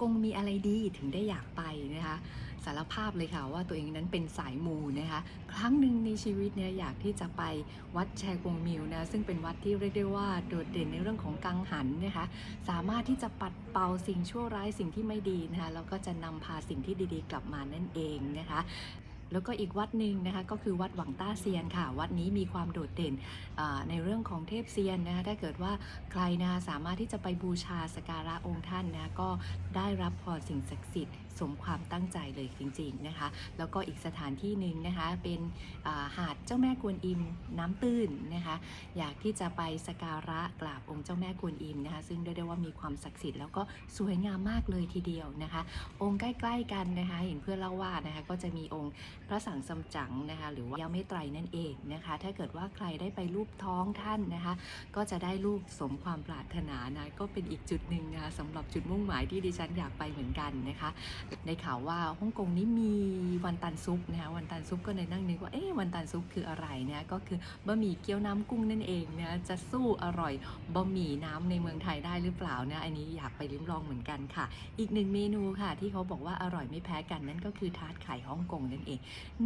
กงมีอะไรดีถึงได้อยากไปนะคะสารภาพเลยค่ะว่าตัวเองนั้นเป็นสายมูนะคะครั้งหนึ่งในชีวิตเนี่ยอยากที่จะไปวัดแชกงมิวนะซึ่งเป็นวัดที่เรียกได้ว่าโดดเด่นในเรื่องของกังหันนะคะสามารถที่จะปัดเป่าสิ่งชั่วร้ายสิ่งที่ไม่ดีนะคะแล้วก็จะนำพาสิ่งที่ดีๆ กลับมานั่นเองนะคะ แล้วก็อีกวัดหนึ่งนะคะก็คือวัดหวังต้าเซียนค่ะ วัดนี้มีความโดดเด่นในเรื่องของเทพเซียนนะคะถ้าเกิดว่าใครนะคะสามารถที่จะไปบูชาสการะองค์ท่านนะก็ได้รับพรสิ่งศักดิ์สิทธิ์สมความตั้งใจเลยจริงๆนะคะ แล้วก็อีกสถานที่หนึ่งนะคะเป็นหาดเจ้าแม่กวนอิมน้ำตื้นนะคะ อยากที่จะไปสกการะกราบองค์เจ้าแม่กวนอิมนะคะ ซึ่งเรียกได้ว่ามีความศักดิ์สิทธิ์แล้วก็สวยงามมากเลยทีเดียวนะคะ องค์ใกล้ๆกันนะคะ เห็นเพื่อนเล่าว่านะคะก็จะมีองค์พระสังสมจั๋งนะคะหรือว่าย่าเมตไตรนั่นเองนะคะ ถ้าเกิดว่าใครได้ไปรูปท้องท่านนะคะ ก็จะได้ลูกสมความปรารถนานะก็เป็นอีกจุดหนึ่งนะคะสำหรับจุดมุ่งหมายที่ดิฉันอยากไปเหมือนกันนะคะในข่าวว่าฮ่องกงนี้มีวันตันซุปนะคะวันตันซุปก็เลยนั่งนึกว่าเอ๊ะวันตันซุปคืออะไรเนี่ยก็คือบะหมี่เกี๊ยวน้ำกุ้งนั่นเองนะจะสู้อร่อยบะหมี่น้ำในเมืองไทยได้หรือเปล่านะอันนี้อยากไปลิ้มลองเหมือนกันค่ะ อีกหนึ่งเมนูค่ะ ที่เขาบอกว่าอร่อยไม่แพ้กันนั่นก็คือทาร์ตไข่ฮ่องกงนั่นเอง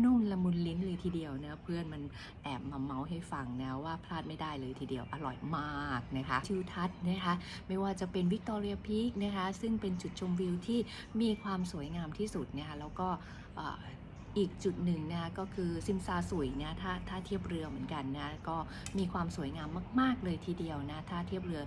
นุ่มละมุนลิ้นเลยทีเดียวนะเพื่อนมันแอบมาเมาส์ให้ฟังนะว่าพลาดไม่ได้เลยทีเดียวอร่อยมากนะคะทิวทัศน์นะคะไม่ว่าจะเป็นวิกตอเรียพีคนะคะซึ่งเป็นจุดชมวิวที่มีความสวยงามที่สุดนะคะแล้วก็ อีกจุดหนึ่งนะก็คือซิมซาสุยเนี่ยถ้าถ้าเทียบเรือเหมือนกันนะก็มีความสวยงามมาก ๆ เลยทีเดียวนะถ้าเทียบเรือ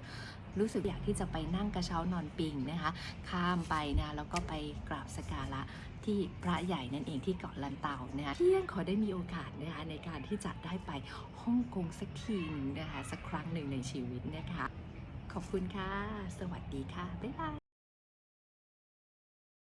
รู้สึกอยากที่จะไปนั่งกระเช้านอนปิงนะคะ ข้ามไปนะแล้วก็ไปกราบสการะที่พระใหญ่นั่นเองที่เกาะลันเตานะคะที่ยังขอได้มีโอกาสนะคะในการที่จะได้ไปฮ่องกงสักทีนึงนะคะสักครั้งหนึ่งในชีวิตนะคะ ขอบคุณค่ะ สวัสดีค่ะ บ๊ายบาย